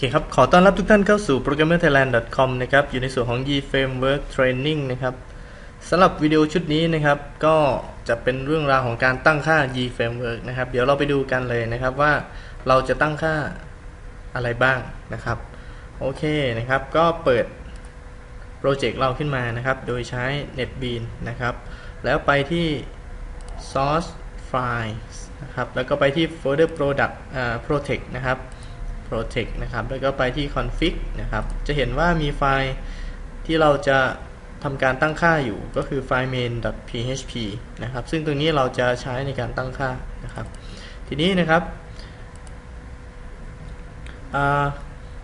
คครับ ขอต้อนรับทุกท่านเข้าสู่ programmerthailand.com นะครับ อยู่ในส่วนของ Yi Framework Training นะครับสำหรับวิดีโอชุดนี้นะครับ ก็จะเป็นเรื่องราวของการตั้งค่า Yi Framework นะครับ เดี๋ยวเราไปดูกันเลยนะครับว่าเราจะตั้งค่าอะไรบ้างนะครับ โอเคนะครับ ก็เปิดโปรเจกต์เราขึ้นมานะครับ โดยใช้ NetBeans นะครับ แล้วไปที่ source files นะครับ แล้วก็ไปที่ folder product อ่า protect นะครับ protect นะครับ แล้วก็ไปที่ config นะครับ จะเห็นว่ามีไฟล์ที่เราจะทำการตั้งค่าอยู่ก็คือไฟล์ main.php นะครับ ซึ่งตรงนี้เราจะใช้ในการตั้งค่านะครับ ทีนี้นะครับ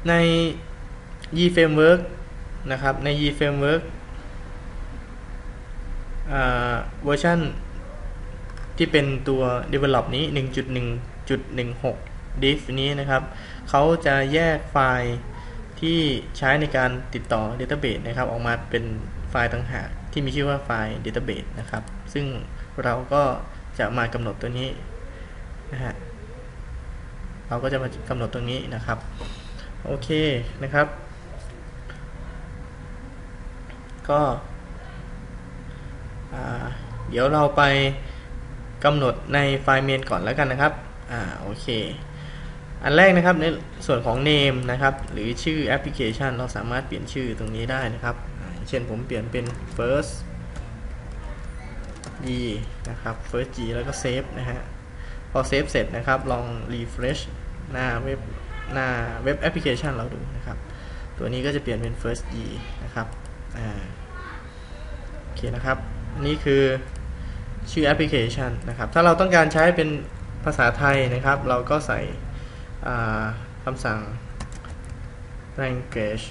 ใน Yi framework นะครับ ใน Yi framework เวอร์ชันที่เป็นตัว develop นี้ 1.1.16 div นี้นะครับเขาจะแยกไฟล์ที่ใช้ในการติดต่อ database นะครับออกมาเป็นไฟล์ต่างหากที่มีชื่อว่าไฟล์ database นะครับ ซึ่งเราก็จะมากำหนดตัวนี้นะฮะเราก็จะมากำหนดตรงนี้นะครับ โอเคนะครับ ก็เดี๋ยวเราไปกำหนดในไฟล์เมนก่อนแล้วกันนะครับ อ่า โอเค อันแรกนะครับในส่วนของ name นะครับ หรือชื่อแอปพลิเคชัน เราสามารถเปลี่ยนชื่อตรงนี้ได้นะครับ เช่นผมเปลี่ยนเป็น first g นะครับ first g แล้วก็ save นะฮะ พอเซฟเสร็จนะครับ ลอง refresh หน้าเว็บหน้าเว็บแอปพลิเคชันเราดูนะครับ ตัวนี้ก็จะเปลี่ยนเป็น first g นะครับอ่าโอเคนะครับ นี่คือชื่อแอปพลิเคชันนะครับ ถ้าเราต้องการใช้เป็นภาษาไทยนะครับ เราก็ใส่ คำสั่ง language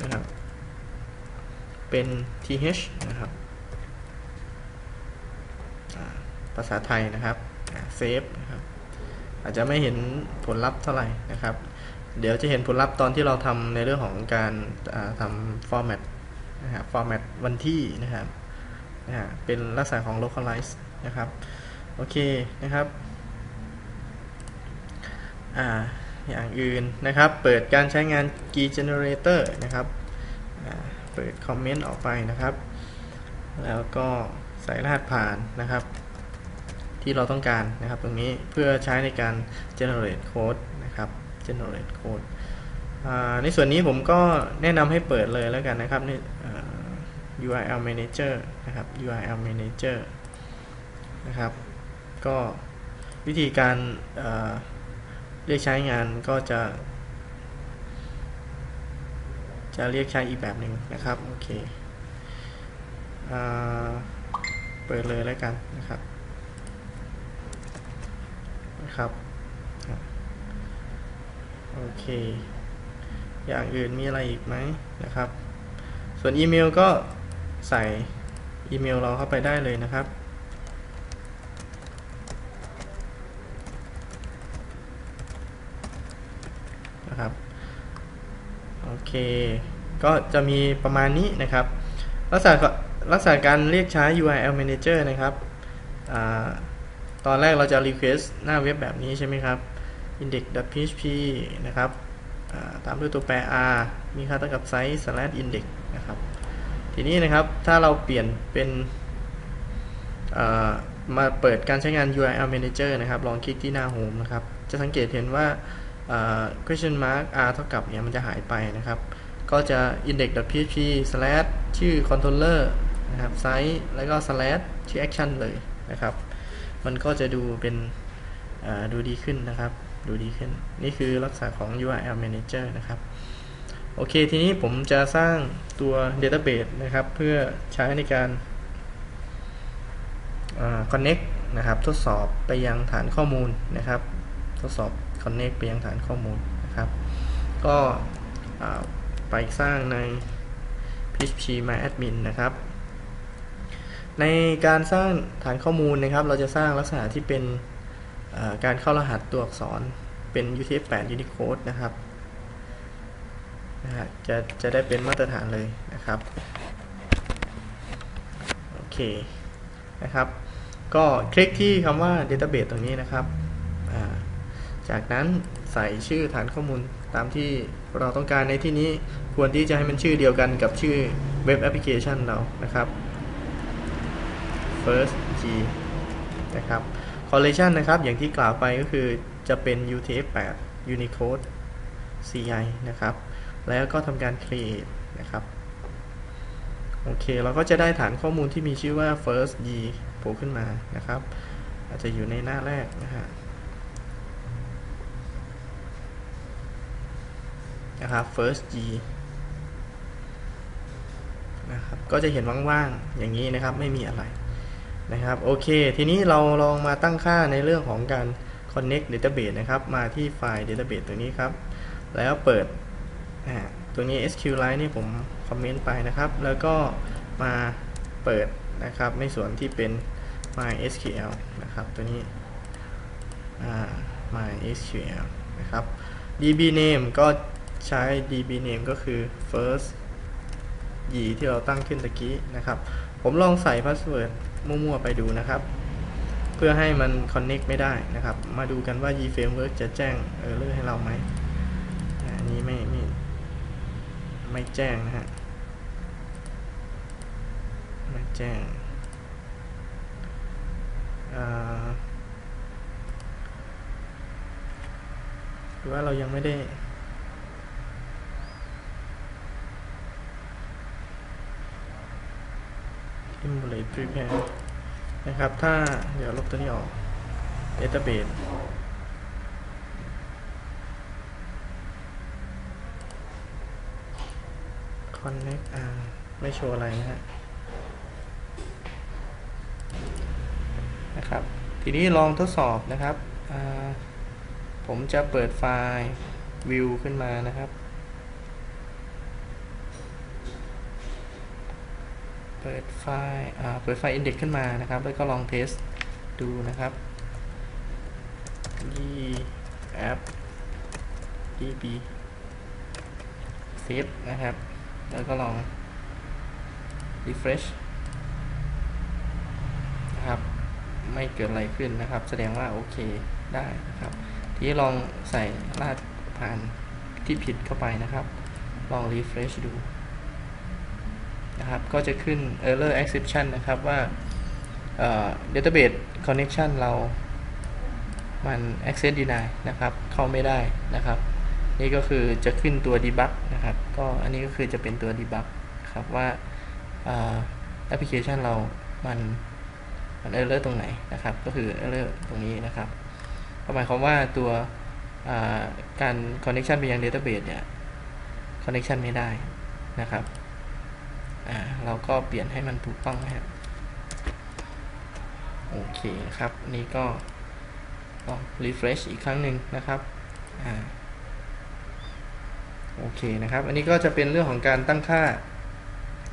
นะครับ เป็น th นะครับ ภาษาไทยนะครับ เซฟนะครับ อาจจะไม่เห็นผลลัพธ์เท่าไหร่นะครับ เดี๋ยวจะเห็นผลลัพธ์ตอนที่เราทำในเรื่องของการทำ format นะครับ format วันที่นะครับนะเป็นลักษณะของ localize นะครับ โอเคนะครับ ออย่างอื่นนะครับ เปิดการใช้งาน key generator นะครับ เปิดคอมเมนต์ออกไปนะครับ แล้วก็ใส่รหัสผ่านนะครับ ที่เราต้องการนะครับตรงนี้เพื่อใช้ในการ generate code นะครับ generate code ในส่วนนี้ผมก็แนะนำให้เปิดเลยแล้วกันนะครับนี่ URL manager นะครับ URL manager นะครับ ก็วิธีการ เรียกใช้งานก็จะ จะเรียกใช้อีกแบบหนึ่งนะครับ โอเคเปิดเลยแล้วกันนะครับนะครับโอเค อย่างอื่นมีอะไรอีกไหมนะครับ ส่วนอีเมลก็ใส่อีเมลเราเข้าไปได้เลยนะครับ โอ เค ก็จะมีประมาณนี้นะครับ ลักษณะลักษณะการเรียกใช้ URL Manager นะครับอตอนแรกเราจะ request หน้าเว็บแบบนี้ใช่ไหมครับ index.php นะครับตามด้วยตัวแปร r มีค่าเท่ากับ size slash index นะครับ ทีนี้นะครับถ้าเราเปลี่ยนเป็นมาเปิดการใช้งาน URL Manager นะครับ ลองคลิกที่หน้า Home นะครับ จะสังเกตเห็นว่า question mark r เท่ากับเนี่ยมันจะหายไปนะครับ ก็จะ index.php slash ชื่อ controller นะครับ size แล้วก็ slash ชื่อ action เลยนะครับ มันก็จะดูเป็นดูดีขึ้นนะครับ ดูดีขึ้น นี่คือลักษณะของ URL Manager นะครับ โอเค ทีนี้ผมจะสร้างตัว Database นะครับ เพื่อใช้ในการ connect นะครับ ทดสอบไปยังฐานข้อมูลนะครับ ทดสอบ connect ไปยังฐานข้อมูลนะครับ ก็ไปสร้างใน php myadmin นะครับ ในการสร้างฐานข้อมูลนะครับ เราจะสร้างลักษณะที่เป็นการเข้ารหัสตัวอักษรเป็น UTF-8 Unicode นะครับนะฮะจะจะได้เป็นมาตรฐานเลยนะครับ โอเคนะครับ ก็คลิกที่คำว่า database ตรงนี้นะครับ จากนั้นสส่ชื่อฐานข้อมูลตามที่เราต้องการในที่นี้ควรที่จะให้มันชื่อเดียวกันกับชื่อเว็บแอปพลิเคชันเรานะครับ first G นะครับ collection นะครับอย่างที่กล่าวไปก็คือจะเป็น UTF-8 Unicode CI นะครับ แล้วก็ทำการ create นะครับ โอเค เราก็จะได้ฐานข้อมูลที่มีชื่อว่า first G โผล่ขึ้นมานะครับ อาจจะอยู่ในหน้าแรกนะฮะ นะครับ first G นะครับก็จะเห็นว่างๆอย่างนี้นะครับไม่มีอะไรนะครับโอเค ทีนี้เราลองมาตั้งค่าในเรื่องของการ connect database นะครับ มาที่ไฟล์ database ตัวนี้ครับ แล้วเปิดตัวนี้ SQLite นี่ผมคอมเมนต์ไปนะครับ แล้วก็มาเปิดนะครับในส่วนที่เป็น MySQL นะครับตัวนี้ MySQL นะครับ DB name ก็ ใช้ DB name ก็คือ first ยีที่เราตั้งขึ้นตะกี้นะครับ ผมลองใส่พาสเวิร์ดมั่วๆไปดูนะครับ เพื่อให้มัน connect ไม่ได้นะครับ มาดูกันว่า YFramework จะแจ้งเออร์เลอร์ให้เราไหมอันนี้ไม่ไม่ไม่แจ้งนะฮะไม่แจ้งหรือว่าเรายังไม่ได้ emulate prepare นะครับ ถ้าเดี๋ยวลบตัวนี้ออก database connect อ่าไม่โชว์อะไรนะฮะนะครับ ทีนี้ลองทดสอบนะครับ ผมจะเปิดไฟล์ view ขึ้นมานะครับ ปิดไฟล์เปิดไฟล์ index ขึ้นมานะครับ แล้วก็ลองเทสดูนะครับ d app db save นะครับ แล้วก็ลอง refresh นะครับ ไม่เกิดอะไรขึ้นนะครับ แสดงว่าโอเคได้นะครับ ทีนี้ลองใส่รหัสผ่านที่ผิดเข้าไปนะครับ ลอง refresh ดู นะครับ ก็จะขึ้น error exception นะครับว่า database connection เรา มัน access deny นะครับ เข้าไม่ได้นะครับ นี่ก็คือจะขึ้นตัว debug นะครับ ก็อันนี้ก็คือจะเป็นตัว debug ครับว่าแอปพลิเคชันเรา มันมันเออร์เลอร์ตรงไหนนะครับ ก็คือเออร์เลอร์ตรงนี้นะครับหมายความว่าตัวการ connection ไปยัง database เนี่ย connection ไม่ได้นะครับ เราก็เปลี่ยนให้มันถูกต้องนะครับโอเคครับ นี่ก็ลอง refresh อีกครั้งหนึ่งนะครับโอเคนะครับ อันนี้ก็จะเป็นเรื่องของการตั้งค่า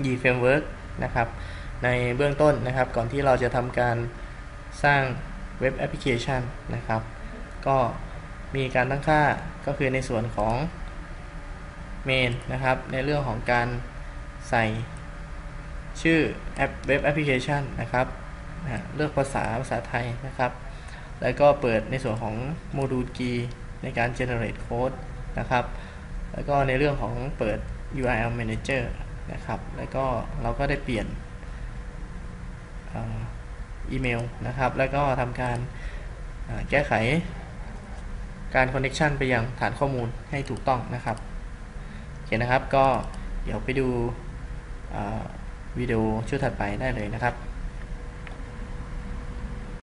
y framework นะครับ ในเบื้องต้นนะครับ ก่อนที่เราจะทำการสร้างเว็บแอปพลิเคชันนะครับ ก็มีการตั้งค่าก็คือในส่วนของ main นะครับ ในเรื่องของการใส่ ชื่อแอปเว็บแอปพลิเคชันนะครับเลือกภาษาภาษาไทยนะครับ แล้วก็เปิดในส่วนของโมดูลกีในการ generate code นะครับ แล้วก็ในเรื่องของเปิด URL manager นะครับ แล้วก็เราก็ได้เปลี่ยนอีเมลนะครับ แล้วก็ทำการแก้ไขการคอนเน c t ชันไปยังฐานข้อมูลให้ถูกต้องนะครับโอเคนะครับ ก็เดี๋ยวไปดู วิดีโอชุดถัดไปได้เลยนะครับ